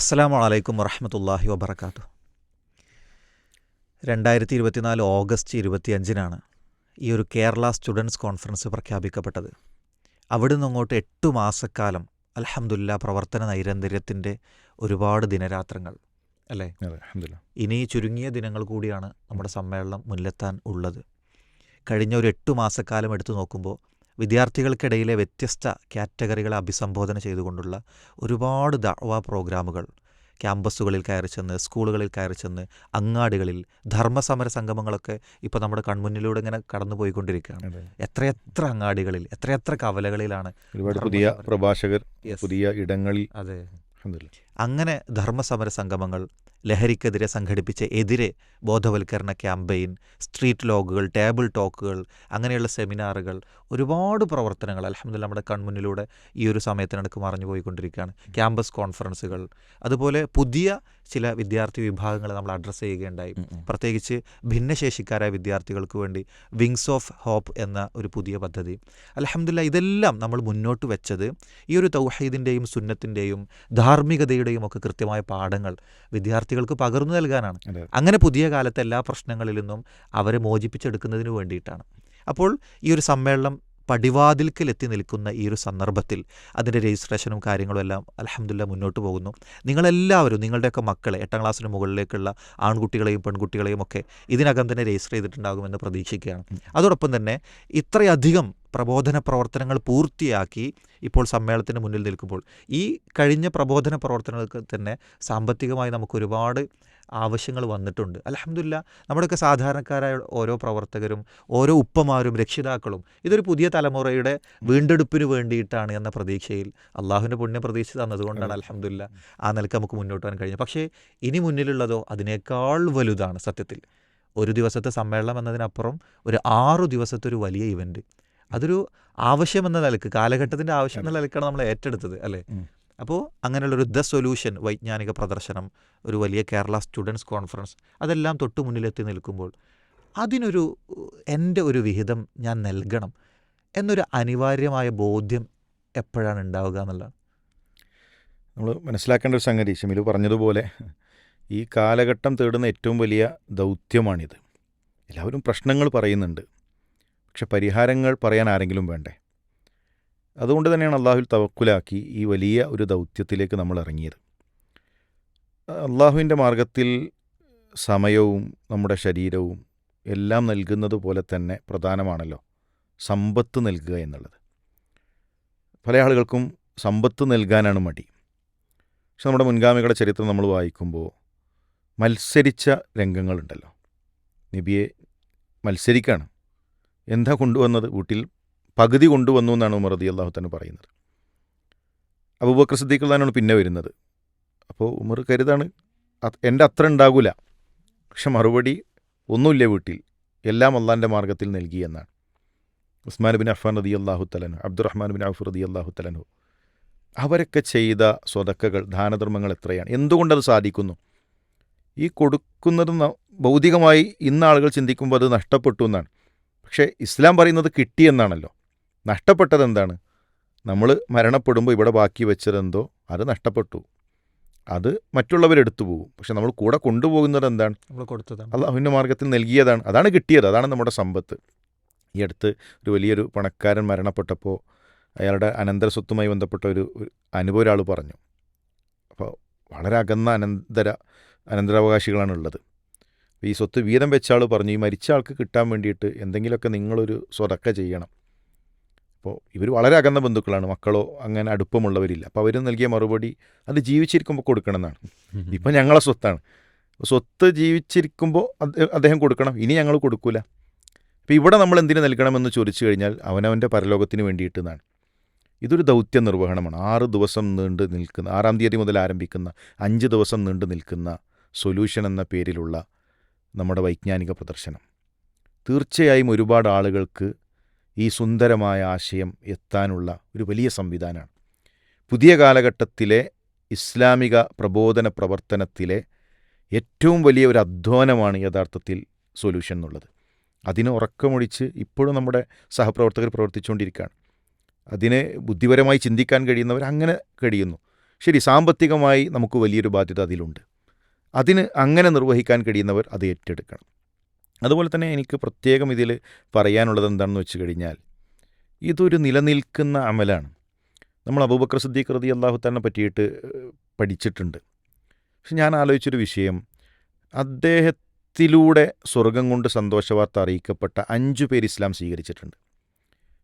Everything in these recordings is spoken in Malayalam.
അസ്സാം വലൈക്കും വറഹമത്തല്ലാഹി വബർക്കാത്തു രണ്ടായിരത്തി ഇരുപത്തിനാല് ഓഗസ്റ്റ് ഇരുപത്തിയഞ്ചിനാണ് ഈ ഒരു കേരള സ്റ്റുഡൻസ് കോൺഫറൻസ് പ്രഖ്യാപിക്കപ്പെട്ടത്. അവിടെ നിന്ന് അങ്ങോട്ട് എട്ടു മാസക്കാലം അലഹമുല്ല പ്രവർത്തന നൈരന്തര്യത്തിന്റെ ഒരുപാട് ദിനരാത്രങ്ങൾ അല്ലേ. ഇനി ചുരുങ്ങിയ ദിനങ്ങൾ കൂടിയാണ് നമ്മുടെ സമ്മേളനം മുന്നിലെത്താൻ ഉള്ളത്. കഴിഞ്ഞ ഒരു എട്ട് മാസക്കാലം എടുത്തു നോക്കുമ്പോൾ വിദ്യാർത്ഥികൾക്കിടയിലെ വ്യത്യസ്ത കാറ്റഗറികളെ അഭിസംബോധന ചെയ്തുകൊണ്ടുള്ള ഒരുപാട് ദഅവ പ്രോഗ്രാമുകൾ ക്യാമ്പസുകളിൽ കയറി ചെന്ന് സ്കൂളുകളിൽ കയറി ചെന്ന് അങ്ങാടികളിൽ ധർമ്മസമര സംഗമങ്ങളൊക്കെ ഇപ്പോൾ നമ്മുടെ കൺമുന്നിലൂടെ ഇങ്ങനെ കടന്നു പോയിക്കൊണ്ടിരിക്കുകയാണ്. എത്രയെത്ര അങ്ങാടികളിൽ എത്രയെത്ര കവലകളിലാണ് ഒരുപാട് പുതിയ പ്രഭാഷകർ പുതിയ ഇടങ്ങളിൽ അതെ. അങ്ങനെ ധർമ്മസമര സംഗമങ്ങൾ ലഹരിക്കെതിരെ സംഘടിപ്പിച്ച എതിരെ ബോധവൽക്കരണ ക്യാമ്പയിൻ സ്ട്രീറ്റ് ലോഗുകൾ ടേബിൾ ടോക്കുകൾ അങ്ങനെയുള്ള സെമിനാറുകൾ ഒരുപാട് പ്രവർത്തനങ്ങൾ അലഹമ്മദില്ല നമ്മുടെ കൺമുന്നിലൂടെ ഈ ഒരു സമയത്തിനടുക്ക് മറഞ്ഞു പോയിക്കൊണ്ടിരിക്കുകയാണ്. ക്യാമ്പസ് കോൺഫറൻസുകൾ അതുപോലെ പുതിയ ചില വിദ്യാർത്ഥി വിഭാഗങ്ങളെ നമ്മൾ അഡ്രസ്സ് ചെയ്യുകയുണ്ടായി. പ്രത്യേകിച്ച് ഭിന്നശേഷിക്കാരായ വിദ്യാർത്ഥികൾക്ക് വേണ്ടി വിങ്സ് ഓഫ് ഹോപ്പ് എന്ന ഒരു പുതിയ പദ്ധതി. അലഹമില്ല ഇതെല്ലാം നമ്മൾ മുന്നോട്ട് വെച്ചത് ഈ ഒരു തൗഹീദിന്റെയും സുന്നത്തിന്റെയും ധാർമ്മികതയുടെയും ഒക്കെ കൃത്യമായ പാഠങ്ങൾ വിദ്യാർത്ഥികൾക്ക് പകർന്നു നൽകാനാണ്. അങ്ങനെ പുതിയ കാലത്തെ എല്ലാ പ്രശ്നങ്ങളിൽ നിന്നും അവരെ മോചിപ്പിച്ചെടുക്കുന്നതിന് വേണ്ടിയിട്ടാണ്. അപ്പോൾ ഈ ഒരു സമ്മേളനം പടിവാതിൽക്കൽ എത്തി നിൽക്കുന്ന ഈ ഒരു സന്ദർഭത്തിൽ അതിന്റെ രജിസ്ട്രേഷനും കാര്യങ്ങളും എല്ലാം അലഹമില്ല മുന്നോട്ട് പോകുന്നു. നിങ്ങളെല്ലാവരും നിങ്ങളുടെയൊക്കെ മക്കളെ എട്ടാം ക്ലാസ്സിന് മുകളിലേക്കുള്ള ആൺകുട്ടികളെയും പെൺകുട്ടികളെയും ഒക്കെ ഇതിനകം തന്നെ രജിസ്റ്റർ ചെയ്തിട്ടുണ്ടാകുമെന്ന് പ്രതീക്ഷിക്കുകയാണ്. അതോടൊപ്പം തന്നെ ഇത്രയധികം പ്രബോധന പ്രവർത്തനങ്ങൾ പൂർത്തിയാക്കി ഇപ്പോൾ സമ്മേളനത്തിന് മുന്നിൽ നിൽക്കുമ്പോൾ ഈ കഴിഞ്ഞ പ്രബോധന പ്രവർത്തനങ്ങൾക്ക് തന്നെ സാമ്പത്തികമായി നമുക്ക് ഒരുപാട് ആവശ്യങ്ങൾ വന്നിട്ടുണ്ട്. അലഹമില്ല നമ്മുടെയൊക്കെ സാധാരണക്കാരായ ഓരോ പ്രവർത്തകരും ഓരോ ഉപ്പമാരും രക്ഷിതാക്കളും ഇതൊരു പുതിയ തലമുറയുടെ വീണ്ടെടുപ്പിന് വേണ്ടിയിട്ടാണ് എന്ന പ്രതീക്ഷയിൽ അള്ളാഹുവിന്റെ പുണ്യം പ്രതീക്ഷ തന്നതുകൊണ്ടാണ് അലഹമില്ല ആ നിലയ്ക്ക് നമുക്ക് മുന്നോട്ട് പോകാൻ കഴിഞ്ഞത്. പക്ഷേ ഇനി മുന്നിലുള്ളതോ അതിനേക്കാൾ വലുതാണ് സത്യത്തിൽ. ഒരു ദിവസത്തെ സമ്മേളനം എന്നതിനപ്പുറം ഒരു ആറു ദിവസത്തെ ഒരു വലിയ ഇവന്റ്. അതൊരു ആവശ്യമെന്ന നിലയ്ക്ക് കാലഘട്ടത്തിന്റെ ആവശ്യം എന്ന നിലക്കാണ് നമ്മൾ ഏറ്റെടുത്തത് അല്ലേ. അപ്പോൾ അങ്ങനെയുള്ളൊരു ദ സൊല്യൂഷൻ വൈജ്ഞാനിക പ്രദർശനം ഒരു വലിയ കേരള സ്റ്റുഡൻസ് കോൺഫറൻസ് അതെല്ലാം തൊട്ട് മുന്നിലെത്തി നിൽക്കുമ്പോൾ അതിനൊരു എന്റെ ഒരു വിഹിതം ഞാൻ നൽകണം എന്നൊരു അനിവാര്യമായ ബോധ്യം എപ്പോഴാണ് ഉണ്ടാവുക എന്നുള്ളതാണ്. നമ്മൾ മനസ്സിലാക്കേണ്ട ഒരു സംഗതി ഷമിലു പറഞ്ഞതുപോലെ ഈ കാലഘട്ടം തേടുന്ന ഏറ്റവും വലിയ ദൗത്യമാണിത്. എല്ലാവരും പ്രശ്നങ്ങൾ പറയുന്നുണ്ട് പക്ഷെ പരിഹാരങ്ങൾ പറയാൻ ആരെങ്കിലും വേണ്ടേ? അതുകൊണ്ട് തന്നെയാണ് അള്ളാഹുൽ തവക്കുലാക്കി ഈ വലിയ ഒരു ദൗത്യത്തിലേക്ക് നമ്മൾ ഇറങ്ങിയത്. അള്ളാഹുവിന്റെ മാർഗത്തിൽ സമയവും നമ്മുടെ ശരീരവും എല്ലാം നൽകുന്നത് പോലെ തന്നെ പ്രധാനമാണല്ലോ സമ്പത്ത് നൽകുക എന്നുള്ളത്. പല ആളുകൾക്കും സമ്പത്ത് നൽകാനാണ് മടി. പക്ഷെ നമ്മുടെ മുൻഗാമികളുടെ ചരിത്രം നമ്മൾ വായിക്കുമ്പോൾ മത്സരിച്ച രംഗങ്ങളുണ്ടല്ലോ. നബിയെ മത്സരിക്കാണ്. എന്താ കൊണ്ടുവന്നത്? വീട്ടിൽ പകുതി കൊണ്ടുവന്നു എന്നാണ് ഉമർ റതി അള്ളാഹു തന്നെ പറയുന്നത്. അബൂബക്കർ സിദ്ദീഖുള്ളാനാണ് പിന്നെ വരുന്നത്. അപ്പോൾ ഉമർ കരുതാണ് എന്റെ അത്ര ഉണ്ടാകില്ല പക്ഷെ മറുപടി ഒന്നുമില്ല വീട്ടിൽ. എല്ലാം അള്ളാന്റെ മാർഗത്തിൽ നൽകി എന്നാണ്. ഉസ്മാൻ ബിൻ അഫ്ഫാൻ റതി അള്ളാഹു തലനു അബ്ദുറഹ്മാൻ ബിൻ ഔഫ് റതി അള്ളാഹു തലനു അവരൊക്കെ ചെയ്ത സ്വതക്കകൾ ദാനധർമ്മങ്ങൾ എത്രയാണ്? എന്തുകൊണ്ടത് സാധിക്കുന്നു? ഈ കൊടുക്കുന്നത് ഭൗതികമായി ഇന്ന് ആളുകൾ ചിന്തിക്കുമ്പോൾ അത് നഷ്ടപ്പെട്ടു എന്നാണ്. പക്ഷേ ഇസ്ലാം പറയുന്നത് കിട്ടിയെന്നാണല്ലോ നഷ്ടപ്പെട്ടത് എന്താണ് നമ്മൾ മരണപ്പെടുമ്പോൾ ഇവിടെ ബാക്കി വെച്ചതെന്തോ അത് നഷ്ടപ്പെട്ടു. അത് മറ്റുള്ളവരെടുത്തു പോകും. പക്ഷെ നമ്മൾ കൂടെ കൊണ്ടുപോകുന്നത് എന്താണ്? നമ്മൾ കൊടുത്തതാണ്. അള്ളാഹുവിന്റെ മാർഗത്തിൽ നൽകിയതാണ്. അതാണ് കിട്ടിയത്. അതാണ് നമ്മുടെ സമ്പത്ത്. ഈ അടുത്ത് ഒരു വലിയൊരു പണക്കാരൻ മരണപ്പെട്ടപ്പോൾ അയാളുടെ അനന്തര സ്വത്തുമായി ബന്ധപ്പെട്ട ഒരു ഒരു അനുഭവം ഒരാൾ പറഞ്ഞു. അപ്പോൾ വളരെ അകന്ന അനന്തര അനന്തരാവകാശികളാണ് ഉള്ളത് ഈ സ്വത്ത് വീതം വെച്ച ആൾ പറഞ്ഞു ഈ മരിച്ച ആൾക്ക് കിട്ടാൻ വേണ്ടിയിട്ട് എന്തെങ്കിലുമൊക്കെ നിങ്ങളൊരു സ്വതക്ക ചെയ്യണം. അപ്പോൾ ഇവർ വളരെ അകന്ന ബന്ധുക്കളാണ് മക്കളോ അങ്ങനെ അടുപ്പമുള്ളവരില്ല. അപ്പോൾ അവർ നൽകിയ മറുപടി അത് ജീവിച്ചിരിക്കുമ്പോൾ കൊടുക്കണം എന്നാണ് ഇപ്പം ഞങ്ങളെ സ്വത്താണ്. സ്വത്ത് ജീവിച്ചിരിക്കുമ്പോൾ അദ്ദേ- അദ്ദേഹം കൊടുക്കണം ഇനി ഞങ്ങൾ കൊടുക്കൂല. അപ്പോൾ ഇവിടെ നമ്മൾ എന്തിനു നൽകണമെന്ന് ചോദിച്ചു കഴിഞ്ഞാൽ അവനവന്റെ പരലോകത്തിന് വേണ്ടിയിട്ട് എന്നാണ് ഇതൊരു ദൗത്യ നിർവഹണമാണ്. ആറ് ദിവസം നീണ്ടു നിൽക്കുന്ന ആറാം തീയതി മുതൽ ആരംഭിക്കുന്ന അഞ്ച് ദിവസം നീണ്ടു നിൽക്കുന്ന സൊല്യൂഷൻ എന്ന പേരിലുള്ള നമ്മുടെ വൈജ്ഞാനിക പ്രദർശനം. തീർച്ചയായും ഒരുപാട് ആളുകൾക്ക് ഈ സുന്ദരമായ ആശയം എത്താനുള്ള ഒരു വലിയ സംവിധാനമാണ്. പുതിയ കാലഘട്ടത്തിലെ ഇസ്ലാമിക പ്രബോധന പ്രവർത്തനത്തിലെ ഏറ്റവും വലിയ ഒരു അധ്വാനമാണ് യഥാർത്ഥത്തിൽ സൊല്യൂഷൻ എന്നുള്ളത്. അതിന് ഉറക്കമൊഴിച്ച് ഇപ്പോഴും നമ്മുടെ സഹപ്രവർത്തകർ പ്രവർത്തിച്ചുകൊണ്ടിരിക്കുകയാണ്. അതിനെ ബുദ്ധിപരമായി ചിന്തിക്കാൻ കഴിയുന്നവർ അങ്ങനെ കഴിയുന്നു. ശരി സാമ്പത്തികമായി നമുക്ക് വലിയൊരു ബാധ്യത അതിലുണ്ട്. അതിന് അങ്ങനെ നിർവഹിക്കാൻ കഴിയുന്നവർ അത് ഏറ്റെടുക്കണം. അതുപോലെ തന്നെ എനിക്ക് പ്രത്യേകം ഇതിൽ പറയാനുള്ളത് എന്താണെന്ന് വെച്ച് കഴിഞ്ഞാൽ ഇതൊരു നിലനിൽക്കുന്ന അമലാണ്. നമ്മൾ അബൂബക്കർ സിദ്ദീഖ് റതി അള്ളാഹു തന്നെ പറ്റിയിട്ട് പഠിച്ചിട്ടുണ്ട്. പക്ഷെ ഞാൻ ആലോചിച്ചൊരു വിഷയം അദ്ദേഹത്തിലൂടെ സ്വർഗം കൊണ്ട് സന്തോഷവാർത്ത അറിയിക്കപ്പെട്ട അഞ്ചു പേർ ഇസ്ലാം സ്വീകരിച്ചിട്ടുണ്ട്.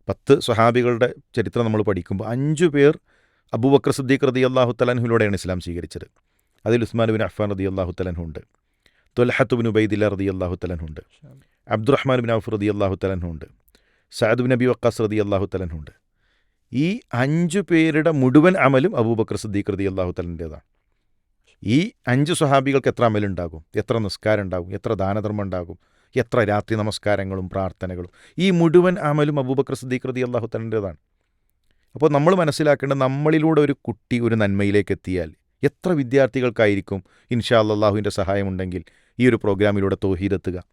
പത്ത് സ്വഹാബികളുടെ ചരിത്രം നമ്മൾ പഠിക്കുമ്പോൾ അഞ്ചു പേർ അബൂബക്കർ സിദ്ദീഖ് റതി അള്ളാഹു ഇസ്ലാം സ്വീകരിച്ചത്. അതിൽ ഉസ്മാൻ ബിൻ അഫ്ഫാൻ റതി അള്ളാഹു ഉണ്ട്. ബിൻ ഉബൈദില്ല റതി അള്ളാഹു തലൻഹുണ്ട് അബ്ദുറഹ്മാൻ ബിൻ ഔഫ് റതി അള്ളാഹു തലൻഹുണ്ട് സഅദ് നബി വക്കാസ് റതി അള്ളാഹു തലൻഹുണ്ട് ഈ അഞ്ചു പേരുടെ മുഴുവൻ അമലും അബൂബക്കർ സിദ്ദീഖ് റതി അള്ളാഹു തലന്റേതാണ് ഈ അഞ്ച് സ്വഹാബികൾക്ക് എത്ര അമലുണ്ടാകും എത്ര നിസ്കാരം ഉണ്ടാകും? എത്ര ദാനധർമ്മം ഉണ്ടാകും? എത്ര രാത്രി നമസ്കാരങ്ങളും പ്രാർത്ഥനകളും? ഈ മുഴുവൻ അമലും അബൂബക്കർ സിദ്ദീഖ് റതി അള്ളാഹു തലന്റേതാണ് അപ്പോൾ നമ്മൾ മനസ്സിലാക്കേണ്ടത് നമ്മളിലൂടെ ഒരു കുട്ടി ഒരു നന്മയിലേക്ക് എത്തിയാൽ എത്ര വിദ്യാർത്ഥികൾക്കായിരിക്കും ഇൻഷാ അള്ളാഹുവിന്റെ സഹായമുണ്ടെങ്കിൽ ഈ ഒരു പ്രോഗ്രാമിലൂടെ തോഹീദെത്തുക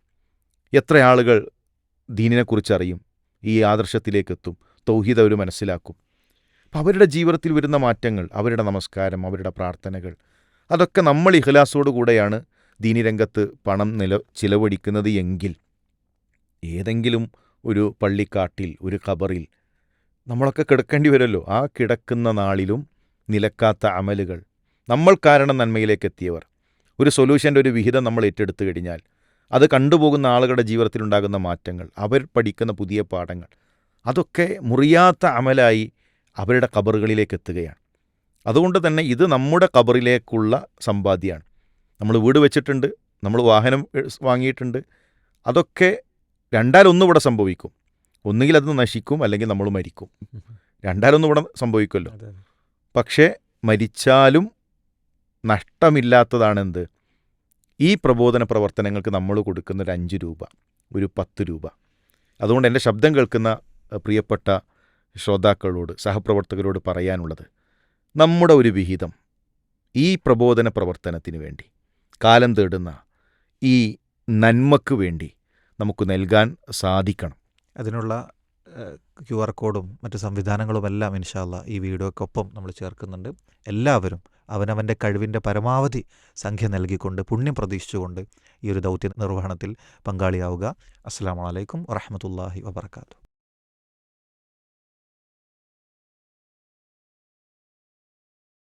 എത്ര ആളുകൾ ദീനിനെക്കുറിച്ച് അറിയും ഈ ആദർശത്തിലേക്കെത്തും തൗഹീദ് അവർ മനസ്സിലാക്കും. അപ്പം അവരുടെ ജീവിതത്തിൽ വരുന്ന മാറ്റങ്ങൾ അവരുടെ നമസ്കാരം അവരുടെ പ്രാർത്ഥനകൾ അതൊക്കെ നമ്മൾ ഇഖ്ലാസോടു കൂടെയാണ് ദീനി രംഗത്ത് പണം നില ചിലവഴിക്കുന്നത് എങ്കിൽ ഏതെങ്കിലും ഒരു പള്ളിക്കാട്ടിൽ ഒരു ഖബറിൽ നമ്മളൊക്കെ കിടക്കേണ്ടി വരുമല്ലോ. ആ കിടക്കുന്ന നാളിലും നിലക്കാത്ത അമലുകൾ. നമ്മൾ കാരണം നന്മയിലേക്ക് എത്തിയവർ ഒരു സൊല്യൂഷന്റെ ഒരു വിഹിതം നമ്മൾ ഏറ്റെടുത്തു കഴിഞ്ഞാൽ അത് കണ്ടുപോകുന്ന ആളുകളുടെ ജീവിതത്തിലുണ്ടാകുന്ന മാറ്റങ്ങൾ അവർ പഠിക്കുന്ന പുതിയ പാഠങ്ങൾ അതൊക്കെ മുറിയാത്ത അമലായി അവരുടെ കബറുകളിലേക്ക് എത്തുകയാണ്. അതുകൊണ്ട് തന്നെ ഇത് നമ്മുടെ കബറിലേക്കുള്ള സമ്പാദ്യമാണ്. നമ്മൾ വീട് വെച്ചിട്ടുണ്ട് നമ്മൾ വാഹനം വാങ്ങിയിട്ടുണ്ട് അതൊക്കെ രണ്ടാലൊന്നും ഇവിടെ സംഭവിക്കും. ഒന്നുകിൽ അത് നശിക്കും അല്ലെങ്കിൽ നമ്മൾ മരിക്കും. രണ്ടാലൊന്നും ഇവിടെ സംഭവിക്കുമല്ലോ. പക്ഷേ മരിച്ചാലും നഷ്ടമില്ലാത്തതാണെന്ത്? ഈ പ്രബോധന പ്രവർത്തനങ്ങൾക്ക് നമ്മൾ കൊടുക്കുന്ന ഒരു അഞ്ച് രൂപ ഒരു പത്ത് രൂപ. അതുകൊണ്ട് എന്റെ ശബ്ദം കേൾക്കുന്ന പ്രിയപ്പെട്ട ശ്രോതാക്കളോട് സഹപ്രവർത്തകരോട് പറയാനുള്ളത് നമ്മുടെ ഒരു വിഹിതം ഈ പ്രബോധന പ്രവർത്തനത്തിന് വേണ്ടി കാലം തേടുന്ന ഈ നന്മക്ക് വേണ്ടി നമുക്ക് നൽകാൻ സാധിക്കണം. അതിനുള്ള ക്യു ആർ കോഡും മറ്റു സംവിധാനങ്ങളുമെല്ലാം ഇൻഷാല്ല ഈ വീഡിയോക്കൊപ്പം നമ്മൾ ചേർക്കുന്നുണ്ട്. എല്ലാവരും അവനവന്റെ കഴിവിന്റെ പരമാവധി സംഖ്യ നൽകിക്കൊണ്ട് പുണ്യം പ്രതീക്ഷിച്ചുകൊണ്ട് ഈ ഒരു ദൗത്യ നിർവഹണത്തിൽ പങ്കാളിയാവുക. അസ്സാം വലൈക്കും വറഹമത്തല്ലാഹി വബർക്കാത്തു